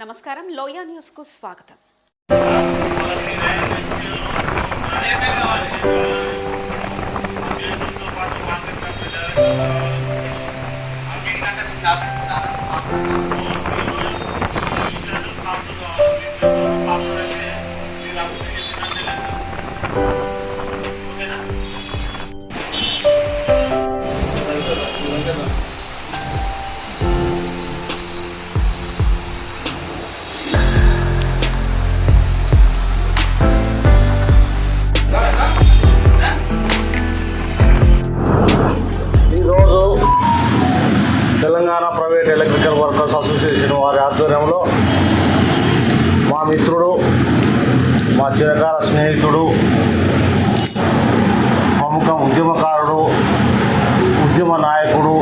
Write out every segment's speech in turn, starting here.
నమస్కారం. లోయా న్యూస్కు స్వాగతం. అసోసియేషన్ వారి ఆధ్వర్యంలో మా మిత్రుడు మా చిరకాల స్నేహితుడు ప్రముఖ ఉద్యమకారుడు ఉద్యమ నాయకుడు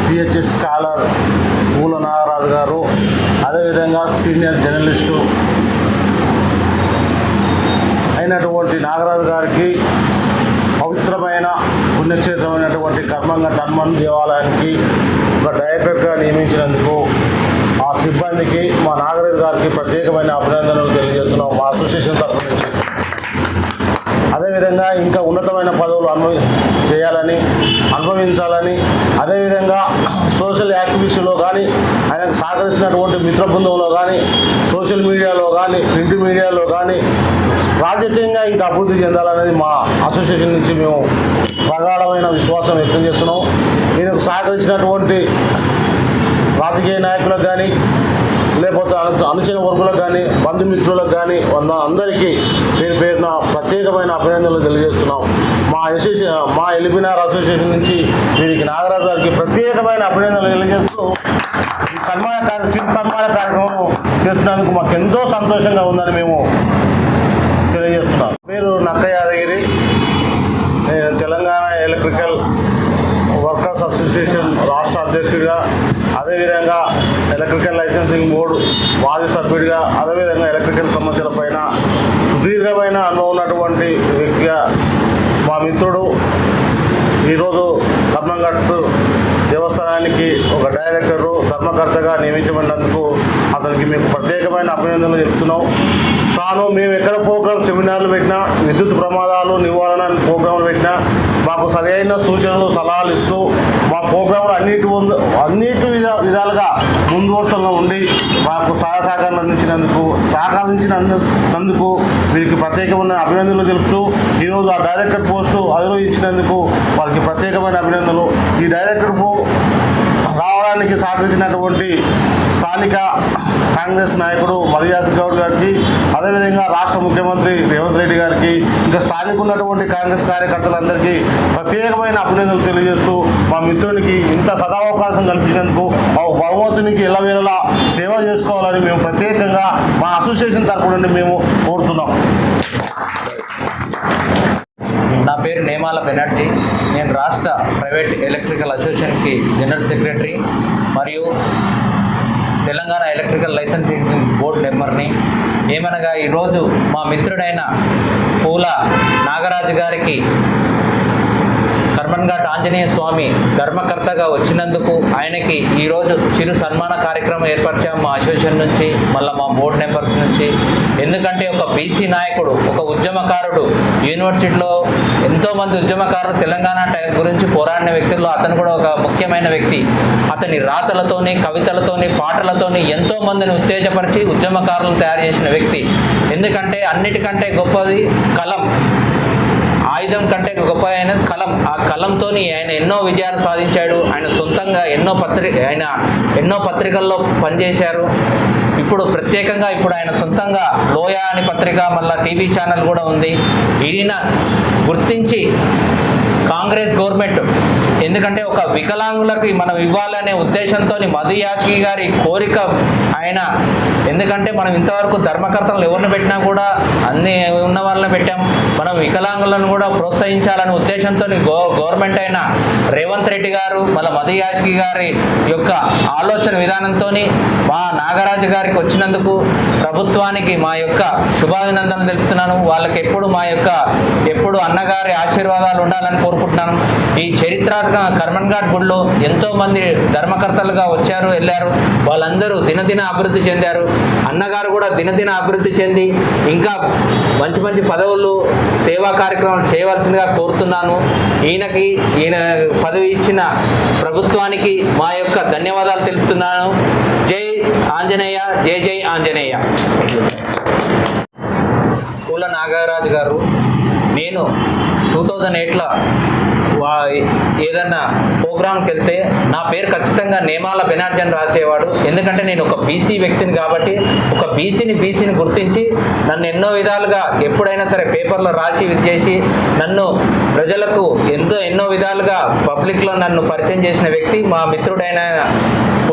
పిహెచ్ఎస్ స్కాలర్ పూల నాగరాజు గారు అదేవిధంగా సీనియర్ జర్నలిస్టు అయినటువంటి నాగరాజు గారికి పవిత్రమైన పుణ్యక్షేత్రమైనటువంటి కర్మంగ హనుమాన్ దేవాలయానికి ఒక డైరెక్టర్గా నియమించినందుకు ఆ గారికి మా నాగరాజు గారికి ప్రత్యేకమైన అభినందనలు తెలియజేస్తున్నాం మా అసోసియేషన్ తరఫు నుంచి. అదేవిధంగా ఇంకా ఉన్నతమైన పదవులు అనుభవి చేయాలని అనుభవించాలని అదేవిధంగా సోషల్ యాక్టివిస్టులో కానీ ఆయనకు సహకరిస్తున్నటువంటి మిత్ర బృందంలో కానీ సోషల్ మీడియాలో కానీ ప్రింట్ మీడియాలో కానీ రాజకీయంగా ఇంకా అభివృద్ధి చెందాలనేది మా అసోసియేషన్ నుంచి మేము ప్రగాఢమైన విశ్వాసం వ్యక్తం చేస్తున్నాం. ఈయనకు సహకరించినటువంటి రాజకీయ నాయకులకు కానీ లేకపోతే అను అనుచర వర్గులకు కానీ బంధుమిత్రులకు కానీ వంద అందరికీ పేరు పేరున ప్రత్యేకమైన అభినందనలు తెలియజేస్తున్నాం. మా అసోసియే మా ఎలిపినార్ అసోసియేషన్ నుంచి వీరికి నాగరాజు గారికి ప్రత్యేకమైన అభినందనలు తెలియజేస్తూ ఈ సన్మాన కార్య చిరు సన్మాన కార్యక్రమం చేస్తున్నందుకు మాకు ఎంతో సంతోషంగా ఉందని మేము తెలియజేస్తున్నాం. పేరు నక్క యాదగిరి. నేను తెలంగాణ ఎలక్ట్రికల్ వర్కర్స్ అసోసియేషన్ రాష్ట్ర అధ్యక్షుడిగా అదేవిధంగా ఎలక్ట్రికల్ లైసెన్సింగ్ బోర్డు మాజీ సభ్యుడిగా అదేవిధంగా ఎలక్ట్రికల్ సమస్యల పైన సుదీర్ఘమైన అనుభవం ఉన్నటువంటి వ్యక్తిగా మా మిత్రుడు ఈరోజు కర్మంగట్టు దేవస్థానానికి ఒక డైరెక్టరు కర్మకర్తగా నియమించబడినందుకు అతనికి మేము ప్రత్యేకమైన అభినందనలు చెప్తున్నాం. తాను మేము ఎక్కడ ప్రోగ్రామ్ సెమినార్లు పెట్టినా విద్యుత్ ప్రమాదాలు నివారణ ప్రోగ్రాంలు పెట్టినా మాకు సరైన సూచనలు సలహాలు ఇస్తూ మా ప్రోగ్రాంలు అన్నిటి ముందు అన్నిటి విధ విధాలుగా ముందు వరుసలో ఉండి మాకు సహాయ సహకారం అందించినందుకు సహకరించినందుకు వీరికి ప్రత్యేకమైన అభినందనలు తెలుపుతూ ఈరోజు ఆ డైరెక్టర్ పోస్టు అధిరోహించినందుకు వారికి ప్రత్యేకమైన అభినందనలు. ఈ డైరెక్టర్ పో విజయానికి సాధించినటువంటి స్థానిక కాంగ్రెస్ నాయకుడు మర్యాద గౌడ్ గారికి అదేవిధంగా రాష్ట్ర ముఖ్యమంత్రి రేవంత్ రెడ్డి గారికి ఇంకా స్థానిక ఉన్నటువంటి కాంగ్రెస్ కార్యకర్తలందరికీ ప్రత్యేకమైన అభినందనలు తెలియజేస్తూ మా మిత్రునికి ఇంత సదావకాశం కల్పించినందుకు మా భగవంతునికి ఎల్లవేళలా సేవ చేసుకోవాలని మేము ప్రత్యేకంగా మా అసోసియేషన్ తరపు నుండి మేము కోరుతున్నాం. నా పేరు నేమాల బెనర్జీ. నేను రాష్ట్ర ప్రైవేట్ ఎలక్ట్రికల్ అసోసియేషన్కి జనరల్ సెక్రటరీ మరియు తెలంగాణ ఎలక్ట్రికల్ లైసెన్సింగ్ బోర్డు మెంబర్ని. ఏమనగా ఈరోజు మా మిత్రుడైన పూల నాగరాజు గారికి కర్మన్ఘాట్ ఆంజనేయ స్వామి ధర్మకర్తగా వచ్చినందుకు ఆయనకి ఈరోజు చిరు సన్మాన కార్యక్రమం ఏర్పరిచాము మా అసోసియేషన్ నుంచి మళ్ళీ మా బోర్డు మెంబర్స్ నుంచి. ఎందుకంటే ఒక బీసీ నాయకుడు ఒక ఉద్యమకారుడు యూనివర్సిటీలో ఎంతోమంది ఉద్యమకారులు తెలంగాణ టైం గురించి పోరాడిన వ్యక్తుల్లో అతను కూడా ఒక ముఖ్యమైన వ్యక్తి. అతని రాతలతోని కవితలతోని పాటలతోని ఎంతో మందిని ఉత్తేజపరిచి ఉద్యమకారులను తయారు చేసిన వ్యక్తి. ఎందుకంటే అన్నిటికంటే గొప్పది కలం. ఆయుధం కంటే గొప్ప ఆయన కలం. ఆ కలంతో ఆయన ఎన్నో విజయాలు సాధించాడు. ఆయన సొంతంగా ఎన్నో పత్రిక ఆయన ఎన్నో పత్రికల్లో పనిచేశారు. ఇప్పుడు ప్రత్యేకంగా ఇప్పుడు ఆయన సొంతంగా లోయ అని పత్రిక మళ్ళా టీవీ ఛానల్ కూడా ఉంది. ఈయన గుర్తించి కాంగ్రెస్ గవర్నమెంట్ ఎందుకంటే ఒక వికలాంగులకి మనం ఇవ్వాలనే ఉద్దేశంతో మధు యాష్కి గారి కోరిక ఆయన. ఎందుకంటే మనం ఇంతవరకు ధర్మకర్తలు ఎవరిని పెట్టినా కూడా అన్ని ఉన్న వాళ్ళని పెట్టాం. మనం వికలాంగులను కూడా ప్రోత్సహించాలనే ఉద్దేశంతో గో గవర్నమెంట్ అయిన రేవంత్ రెడ్డి గారు మన మధు యాష్కి గారి యొక్క ఆలోచన విధానంతో మా నాగరాజు గారికి వచ్చినందుకు ప్రభుత్వానికి మా యొక్క శుభాభినందనలు తెలుపుతున్నాను. వాళ్ళకి ఎప్పుడు మా యొక్క ఎప్పుడు అన్నగారి ఆశీర్వాదాలు ఉండాలని కోరుకుంటున్నాను. ఈ చరిత్ర చరిత్రాత్మక కర్మన్ ఘాట్ గుడిలో ఎంతో మంది ధర్మకర్తలుగా వచ్చారు వెళ్ళారు. వాళ్ళందరూ దినదిన అభివృద్ధి చెందారు. అన్నగారు కూడా దినదిన అభివృద్ధి చెంది ఇంకా మంచి మంచి పదవులు సేవా కార్యక్రమాలు చేయవలసిందిగా కోరుతున్నాను. ఈయనకి ఈయన పదవి ఇచ్చిన ప్రభుత్వానికి మా యొక్క ధన్యవాదాలు తెలుపుతున్నాను. జై ఆంజనేయ జై జై ఆంజనేయ. పూల నాగరాజు గారు నేను టూ థౌజండ్ ఎయిట్లో ఏదన్నా ప్రోగ్రామ్కి వెళ్తే నా పేరు ఖచ్చితంగా నేమాల అని రాసేవాడు. ఎందుకంటే నేను ఒక బీసీ వ్యక్తిని కాబట్టి ఒక బీసీని బీసీని గుర్తించి నన్ను ఎన్నో విధాలుగా ఎప్పుడైనా సరే పేపర్లో రాసి చేసి నన్ను ప్రజలకు ఎంతో ఎన్నో విధాలుగా పబ్లిక్లో నన్ను పరిచయం చేసిన వ్యక్తి మా మిత్రుడైన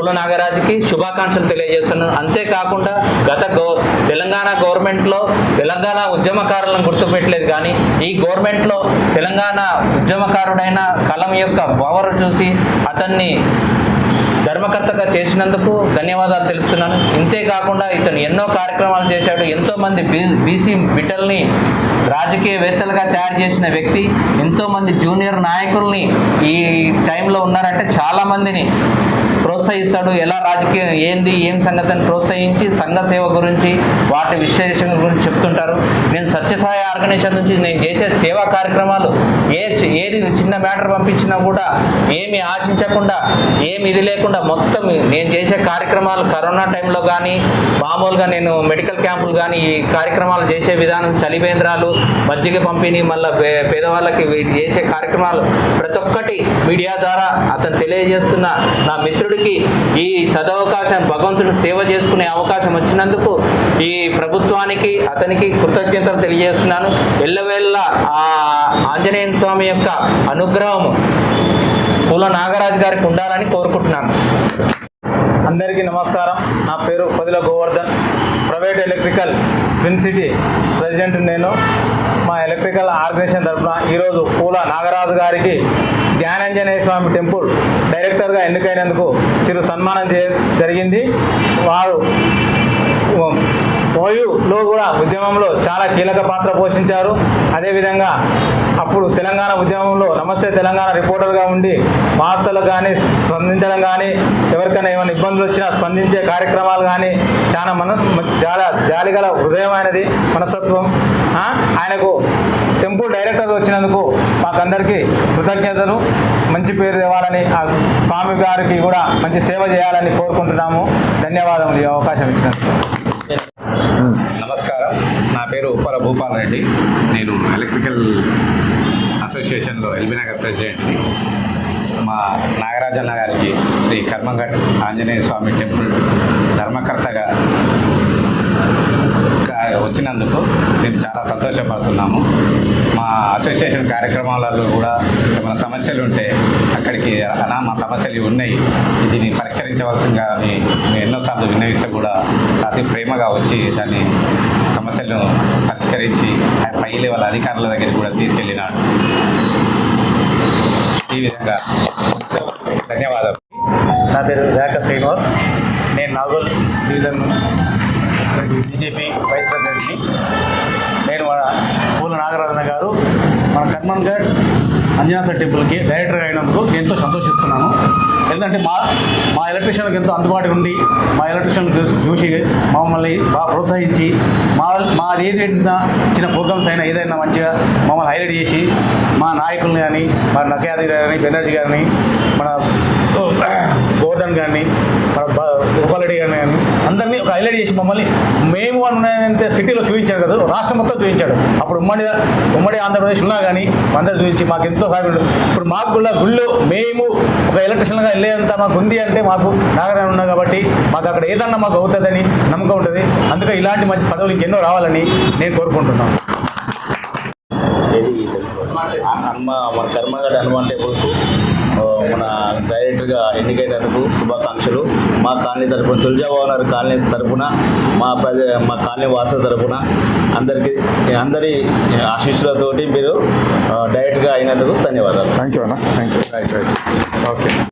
పూల నాగరాజుకి శుభాకాంక్షలు తెలియజేస్తున్నాను అంతేకాకుండా గత గో తెలంగాణ గవర్నమెంట్లో తెలంగాణ ఉద్యమకారులను గుర్తుపెట్టలేదు కానీ ఈ గవర్నమెంట్లో తెలంగాణ ఉద్యమకారుడైన కలం యొక్క పవర్ చూసి అతన్ని ధర్మకర్తగా చేసినందుకు ధన్యవాదాలు తెలుపుతున్నాను. ఇంతేకాకుండా ఇతను ఎన్నో కార్యక్రమాలు చేశాడు. ఎంతోమంది బీ బీసీ బిడ్డల్ని రాజకీయవేత్తలుగా తయారు చేసిన వ్యక్తి ఎంతోమంది జూనియర్ నాయకుల్ని ఈ టైంలో ఉన్నారంటే చాలామందిని ప్రోత్సహిస్తాడు? ఎలా రాజకీయం? ఏంది? ఏం సంగతిని ప్రోత్సహించి సంఘ సేవ గురించి వాటి విశ్లేషణ గురించి చెప్తుంటారు. నేను సత్యసాయి ఆర్గనైజేషన్ నుంచి నేను చేసే సేవా కార్యక్రమాలు ఏ ఏది చిన్న మ్యాటర్ పంపించినా కూడా ఏమి ఆశించకుండా ఏమి ఇది లేకుండా మొత్తం నేను చేసే కార్యక్రమాలు కరోనా టైంలో కానీ మామూలుగా నేను మెడికల్ క్యాంపులు కానీ ఈ కార్యక్రమాలు చేసే విధానం చలివేంద్రాలు మజ్జిగ పంపిణీ మళ్ళీ పేదవాళ్ళకి చేసే కార్యక్రమాలు ప్రతి ఒక్కటి మీడియా ద్వారా అతను తెలియజేస్తున్న నా మిత్రుడు మిత్రుడికి ఈ సదవకాశం భగవంతుడు సేవ చేసుకునే అవకాశం వచ్చినందుకు ఈ ప్రభుత్వానికి అతనికి కృతజ్ఞతలు తెలియజేస్తున్నాను. ఎల్లవేళ్ళ ఆ ఆంజనేయ స్వామి యొక్క అనుగ్రహం పూల నాగరాజు గారికి ఉండాలని కోరుకుంటున్నాను. అందరికీ నమస్కారం. నా పేరు Padila Govardhan. Private electrical twin city president నేను. మా ఎలక్ట్రికల్ ఆర్గనైజేషన్ తరఫున ఈరోజు పూల నాగరాజు గారికి ధ్యానంజనేయ స్వామి టెంపుల్ డైరెక్టర్గా ఎన్నికైనందుకు చిరు సన్మానం జరిగింది. వారు ఓయూలో కూడా ఉద్యమంలో చాలా కీలక పాత్ర పోషించారు. అదేవిధంగా అప్పుడు తెలంగాణ ఉద్యమంలో నమస్తే తెలంగాణ రిపోర్టర్గా ఉండి వార్తలు కానీ స్పందించడం కానీ ఎవరికైనా ఏమైనా ఇబ్బందులు వచ్చినా స్పందించే కార్యక్రమాలు కానీ చాలా మన చాలా జాలిగల హృదయమైనది మనస్తత్వం. ఆయనకు టెంపుల్ డైరెక్టర్ వచ్చినందుకు మాకందరికీ కృతజ్ఞతలు. మంచి పేరు తేవాలని ఆ స్వామి గారికి కూడా మంచి సేవ చేయాలని కోరుకుంటున్నాము. ధన్యవాదములు ఈ అవకాశం ఇచ్చినందుకు. నమస్కారం. నా పేరు ఉప్పల భూపాల్ రెడ్డి. నేను ఎలక్ట్రికల్ అసోసియేషన్లో ఎల్బీ నగర్ ప్రెసిడెంట్ని. మా నాగరాజన్న గారికి శ్రీ కర్మంఘట్ ఆంజనేయ స్వామి టెంపుల్ ధర్మకర్తగా వచ్చినందుకు మేము చాలా సంతోషపడుతున్నాము. మా అసోసియేషన్ కార్యక్రమాలలో కూడా ఏమైనా సమస్యలు ఉంటే అక్కడికి అనా మా సమస్యలు ఉన్నాయి. దీన్ని పరిష్కరించవలసిందిగా అని మేము ఎన్నోసార్లు విన్నవిస్తే కూడా అతి ప్రేమగా వచ్చి దాన్ని సమస్యలను పరిష్కరించి పై లెవెల్ అధికారుల దగ్గరికి కూడా తీసుకెళ్ళినాడు. ఈ విధంగా ధన్యవాదాలు. నా పేరు రేఖ శ్రీనివాస్. నేను నాగోల్ డివిజన్ బీజేపీ వైస్ ప్రెసిడెంట్ని నేను మన పూల నాగరాజన గారు మన కర్మన్ ఘాట్ అంజనాస టెంపుల్కి డైరెక్టర్ అయినందుకు నేను ఎంతో సంతోషిస్తున్నాను. ఎందుకంటే మా మా ఎలక్ట్రీషియన్లకు ఎంతో అందుబాటు ఉండి మా ఎలక్ట్రీషియన్ చూసి మమ్మల్ని బాగా ప్రోత్సహించి మా మాది ఏదైనా చిన్న ప్రోగ్రామ్స్ అయినా ఏదైనా మంచిగా మమ్మల్ని హైలైట్ చేసి మా నాయకుల్ని కానీ మా నకేయాది కానీ బెనర్జీ గారిని మన గోవర్ధన్ గారిని మన బ- గోపాలరెడ్డి గారిని కానీ అందరినీ ఒక హైలైట్ చేసి మమ్మల్ని మేము అంటే సిటీలో చూపించాడు కదా రాష్ట్రం మొత్తం చూపించాడు. అప్పుడు ఉమ్మడి ఉమ్మడి ఆంధ్రప్రదేశ్ ఉన్నా కానీ అందరూ చూపించి మాకు ఎంతో సహాయం ఇప్పుడు మాకు కూడా గుళ్ళు మేము ఒక ఎలక్ట్రిషన్గా వెళ్ళేంత మాకు ఉంది అంటే మాకు నాగరాజు ఉన్నా కాబట్టి మాకు అక్కడ ఏదన్నా మాకు అవుతుందని నమ్మకం ఉంటుంది. అందుకే ఇలాంటి మంచి పదవులు ఇంకెన్నో రావాలని నేను కోరుకుంటున్నాను. మా హనుమ మన కర్మగడ హనుమాన్ టెంపుల్కు మన డైరెక్టర్గా ఎన్నికైనందుకు శుభాకాంక్షలు. మా కాలనీ తరపున తులజాభవనర్ కాలనీ తరపున మా ప్రజ మా కాలనీ వాసుల తరపున అందరికీ అందరి ఆశీస్సులతోటి మీరు డైరెక్ట్గా అయినందుకు ధన్యవాదాలు. థ్యాంక్ యూ అన్న. Thank you right right okay